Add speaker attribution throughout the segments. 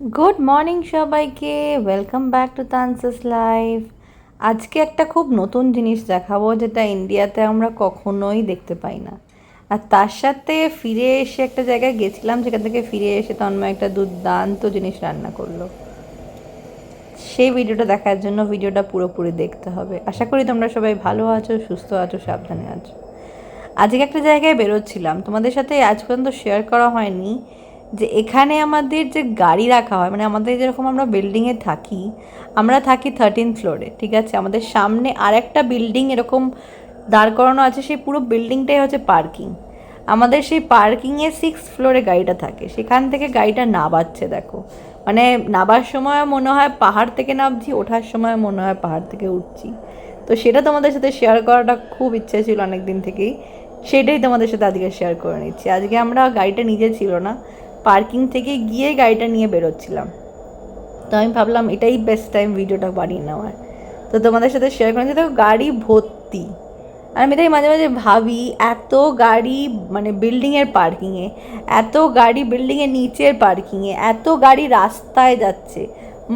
Speaker 1: Good morning সবাইকে. Welcome back to Tansas life আজকে একটা খুব নতুন জিনিস দেখাবো যেটা ইন্ডিয়াতে আমরা কখনোই দেখতে পাই না। আর তার সাথে ফিরে এসে একটা জায়গায় গেছিলাম, যেখান থেকে ফিরে এসে তন্ময় একটা দুর্দান্ত জিনিস রান্না করল। সেই ভিডিওটা দেখার জন্য ভিডিওটা পুরোপুরি দেখতে হবে। আশা করি তোমরা সবাই ভালো আছো, সুস্থ আছো, সাবধানে আছো। আজকে একটা জায়গায় বেরোচ্ছিলাম। তোমাদের সাথে আজ পর্যন্ত শেয়ার করা হয়নি। যে এখানে আমাদের যে গাড়ি রাখা হয় মানে আমাদের যেরকম আমরা বিল্ডিংয়ে থাকি, আমরা থাকি থার্টিন ফ্লোরে ঠিক আছে? আমাদের সামনে আর একটা বিল্ডিং এরকম দাঁড় করানো আছে, সেই পুরো বিল্ডিংটাই হচ্ছে পার্কিং আমাদের সেই পার্কিংয়ে সিক্স ফ্লোরে গাড়িটা থাকে, সেখান থেকে গাড়িটা নাবাচ্ছে, দেখো। মানে নাবার সময় মনে হয় পাহাড় থেকে নামছি, ওঠার সময় মনে হয় পাহাড় থেকে উঠছি। তো সেটা তোমাদের সাথে শেয়ার করাটা খুব ইচ্ছে ছিল অনেক দিন থেকেই, সেটাই তোমাদের সাথে আজকে শেয়ার করে নিচ্ছি। আজকে আমরা গাড়িটা নিজে ছিল না পার্কিং থেকে গিয়ে গাড়িটা নিয়ে বেরোচ্ছিলাম। তো আমি ভাবলাম এটাই বেস্ট টাইম ভিডিওটা বানিয়ে নেওয়ার। তো তোমাদের সাথে শেয়ার করে নিচ্ছি দেখো গাড়ি ভর্তি। আর আমি তাই মাঝে মাঝে ভাবি, এত গাড়ি মানে বিল্ডিংয়ের পার্কিংয়ে এত গাড়ি বিল্ডিংয়ের নিচের পার্কিংয়ে এত গাড়ি রাস্তায় যাচ্ছে,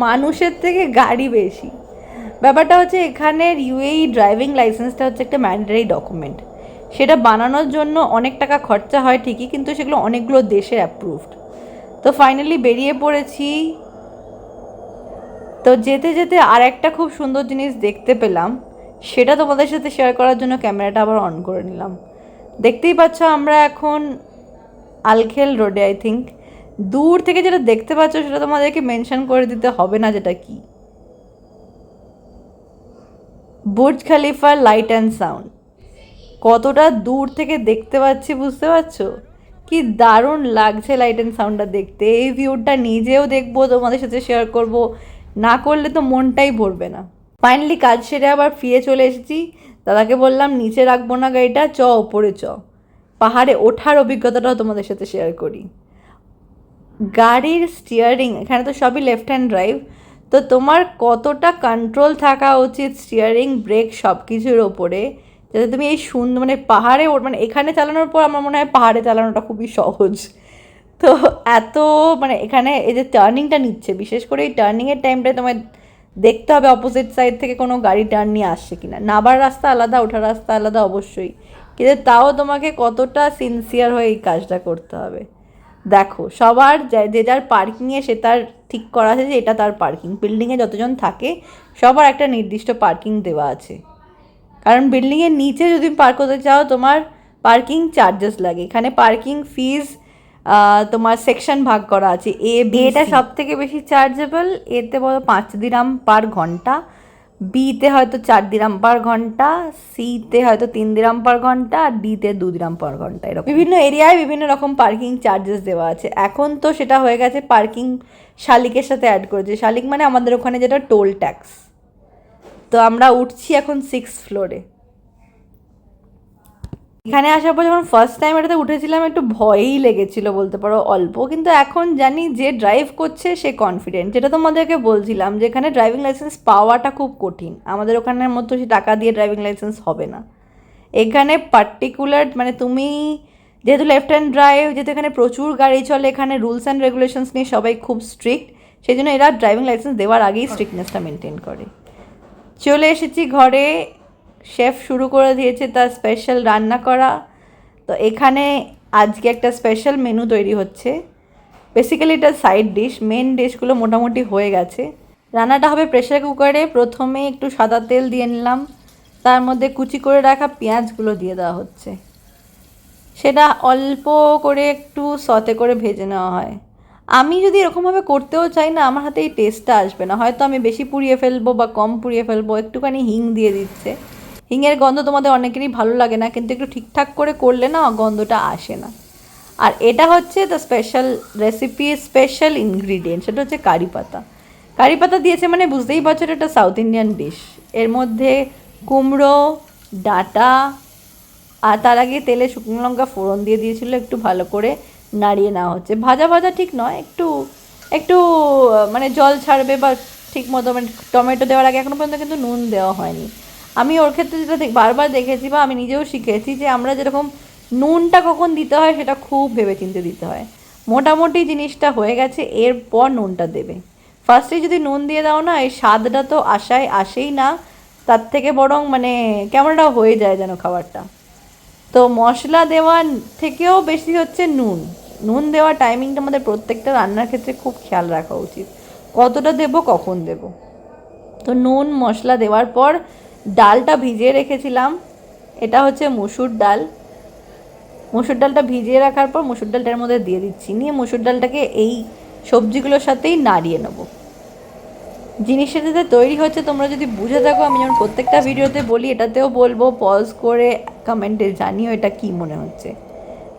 Speaker 1: মানুষের থেকে গাড়ি বেশি। ব্যাপারটা হচ্ছে এখানের ইউএই ড্রাইভিং লাইসেন্সটা হচ্ছে একটা ম্যান্ডেটারি ডকুমেন্ট সেটা বানানোর জন্য অনেক টাকা খরচা হয় ঠিকই, কিন্তু সেগুলো অনেকগুলো দেশের অ্যাপ্রুভড তো ফাইনালি বেরিয়ে পড়েছি। তো যেতে যেতে আর একটা খুব সুন্দর জিনিস দেখতে পেলাম, সেটা তোমাদের সাথে শেয়ার করার জন্য ক্যামেরাটা আবার অন করে নিলাম। দেখতেই পাচ্ছ আমরা এখন আলখেল রোডে আই থিঙ্ক দূর থেকে যেটা দেখতে পাচ্ছ সেটা তোমাদেরকে মেনশন করে দিতে হবে না যেটা কি। বুর্জ খালিফা লাইট অ্যান্ড সাউন্ড কতটা দূর থেকে দেখতে পাচ্ছি বুঝতে পারছ? কি দারুণ লাগছে লাইট অ্যান্ড সাউন্ডটা দেখতে। এই ভিউটা নিজেও দেখব, তোমাদের সাথে শেয়ার করব। না করলে তো মনটাই ভরবে না। ফাইনালি কাজ সেরে আবার ফিরে চলে এসেছি। দাদাকে বললাম, নিচে রাখব না গাড়িটা, চ, ওপরে চ। পাহাড়ে ওঠার অভিজ্ঞতাটাও তোমাদের সাথে শেয়ার করি। গাড়ির স্টিয়ারিং এখানে তো সবই লেফট হ্যান্ড ড্রাইভ তো তোমার কতটা কন্ট্রোল থাকা উচিত স্টিয়ারিং ব্রেক সব কিছুর ওপরে? যাতে তুমি এই সুন্দর মানে পাহাড়ে মানে এখানে চালানোর পর আমার মনে হয় পাহাড়ে চালানোটা খুবই সহজ। তো এত মানে এখানে এই যে টার্নিংটা নিচ্ছে, বিশেষ করে এই টার্নিংয়ের টাইমটায় তোমায় দেখতে হবে অপোজিট সাইড থেকে কোনো গাড়ি টার্ন নিয়ে আসছে কি না নাবার রাস্তা আলাদা, ওঠার রাস্তা আলাদা অবশ্যই। কিন্তু তাও তোমাকে কতটা সিনসিয়ার হয়ে এই কাজটা করতে হবে। দেখো, সবার যে- যে যার পার্কিংয়ে সে তার ঠিক করা আছে যে এটা তার পার্কিং বিল্ডিংয়ে যতজন থাকে, সবার একটা নির্দিষ্ট পার্কিং দেওয়া আছে। কারণ বিল্ডিংয়ের নিচে যদি পার্ক করতে চাও তোমার পার্কিং চার্জেস লাগে। এখানে পার্কিং ফিজ তোমার সেকশন ভাগ করা আছে। এ বি এটা সব থেকে বেশি চার্জেবল এতে বলো পাঁচ দিরাম পার ঘণ্টা বিতে হয়তো চার দিরাম পার ঘণ্টা সিতে হয়তো তিন দিরাম পার ঘণ্টা আর ডিতে দু দিরাম পার ঘণ্টা এরকম। বিভিন্ন এরিয়ায় বিভিন্ন রকম পার্কিং চার্জেস দেওয়া আছে। এখন তো সেটা হয়ে গেছে পার্কিং শালিকের সাথে অ্যাড করেছে। শালিক মানে আমাদের ওখানে যেটা টোল ট্যাক্স তো আমরা উঠছি এখন সিক্স ফ্লোরে এখানে আসার পর যখন ফার্স্ট টাইম এটাতে উঠেছিলাম, একটু ভয়ই লেগেছিল বলতে পারো, অল্প। কিন্তু এখন জানি যে ড্রাইভ করছে, সে কনফিডেন্ট যেটা তোমাদেরকে বলছিলাম যে এখানে ড্রাইভিং লাইসেন্স পাওয়াটা খুব কঠিন। আমাদের ওখানের মতো সে টাকা দিয়ে ড্রাইভিং লাইসেন্স হবে না। এখানে পার্টিকুলার মানে তুমি যেহেতু লেফট হ্যান্ড ড্রাইভ যেহেতু এখানে প্রচুর গাড়ি চলে, এখানে রুলস অ্যান্ড রেগুলেশনস নিয়ে সবাই খুব স্ট্রিক্ট সেই জন্য এরা ড্রাইভিং লাইসেন্স দেওয়ার আগেই স্ট্রিক্টনেসটা মেনটেন করে। চলে এসেছি ঘরে। শেফ শুরু করে দিয়েছে তার স্পেশাল রান্না করা। তো এখানে আজকে একটা স্পেশাল মেনু তৈরি হচ্ছে। বেসিক্যালি এটা সাইড ডিশ মেন ডিশগুলো মোটামুটি হয়ে গেছে। রান্নাটা হবে প্রেশার কুকারে প্রথমে একটু সাদা তেল দিয়ে নিলাম। তার মধ্যে কুচি করে রাখা পেঁয়াজগুলো দিয়ে দেওয়া হচ্ছে। সেটা অল্প করে একটু সতে করে ভেজে নেওয়া হয়। আমি যদি এরকমভাবে করতেও চাই না, আমার হাতে এই টেস্টটা আসবে না। হয়তো আমি বেশি পুড়িয়ে ফেলব বা কম পুড়িয়ে ফেলব, একটুখানি হিং দিয়ে দিচ্ছে। হিঙের গন্ধ তোমাদের অনেকেরই ভালো লাগে না, কিন্তু একটু ঠিকঠাক করে করলে না গন্ধটা আসে না। আর এটা হচ্ছে the special recipe special ingredient সেটা হচ্ছে কারি পাতা। কারি পাতা দিয়েছে মানে বুঝতেই পারছ এটা সাউথ ইন্ডিয়ান ডিশ এর মধ্যে কুমড়ো, ডাঁটা, আর তার আগে তেলে শুকনো লঙ্কা ফোড়ন দিয়ে দিয়েছিল একটু ভালো করে। নাড়িয়ে নেওয়া হচ্ছে। ভাজা ভাজা ঠিক নয়, একটু একটু মানে জল ছাড়বে বা ঠিক মতো মানে টমেটো দেওয়ার আগে এখনও পর্যন্ত কিন্তু নুন দেওয়া হয়নি। আমি ওর ক্ষেত্রে যেটা বারবার দেখেছি বা আমি নিজেও শিখেছি যে আমরা যেরকম নুনটা কখন দিতে হয় সেটা খুব ভেবেচিন্তে দিতে হয়। মোটামুটি জিনিসটা হয়ে গেছে, এরপর নুনটা দেবে। ফার্স্টে যদি নুন দিয়ে দাও না, এই স্বাদটা তো আশায় আসেই না, তার থেকে বরং মানে কেমনটা হয়ে যায় যেন খাবারটা। তো মশলা দেওয়ার থেকেও বেশি হচ্ছে নুন। নুন দেওয়ার টাইমিংটা আমাদের প্রত্যেকটা রান্নার ক্ষেত্রে খুব খেয়াল রাখা উচিত। কতটা দেব, কখন দেব? তো নুন, মশলা দেওয়ার পর ডালটা ভিজিয়ে রেখেছিলাম। এটা হচ্ছে মুসুর ডাল। মুসুর ডালটা ভিজিয়ে রাখার পর মুসুর ডালটার মধ্যে দিয়ে দিচ্ছি। নিয়ে মুসুর ডালটাকে এই সবজিগুলোর সাথেই নাড়িয়ে নেব। জিনিসটা যাতে তৈরি হচ্ছে, তোমরা যদি বুঝে থাকো, আমি যেমন প্রত্যেকটা ভিডিওতে বলি, এটাতেও বলব পজ করে কমেন্টে জানিও এটা কি মনে হচ্ছে।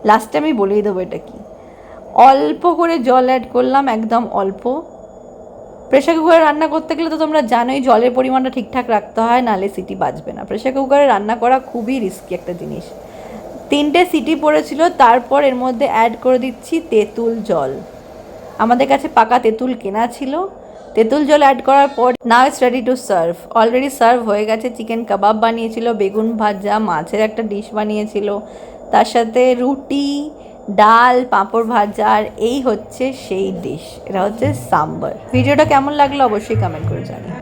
Speaker 1: লাস্টে আমি বলেই দেবো এটা কি। অল্প করে জল অ্যাড করলাম, একদম অল্প। প্রেশার কুকারে রান্না করতে গেলে তো তোমরা জানোই জলের পরিমাণটা ঠিকঠাক রাখতে হয় নাহলে সিটি বাজবে না। প্রেশার কুকারে রান্না করা খুবই রিস্কি একটা জিনিস। তিনটে সিটি পড়েছিল, তারপর এর মধ্যে অ্যাড করে দিচ্ছি তেঁতুল জল। আমাদের কাছে পাকা তেঁতুল কেনা ছিল। তেঁতুল জল অ্যাড করার পর now it's ready to serve already serve হয়ে গেছে চিকেন কাবাব বানিয়েছিল, বেগুন ভাজা, মাছের একটা ডিশ বানিয়েছিল। তার সাথে রুটি ডাল, পাঁপড় ভাজা এই হচ্ছে সেই ডিশ এটা হচ্ছে সাম্বার। ভিডিওটা কেমন লাগল অবশ্যই কমেন্ট করে জানিও।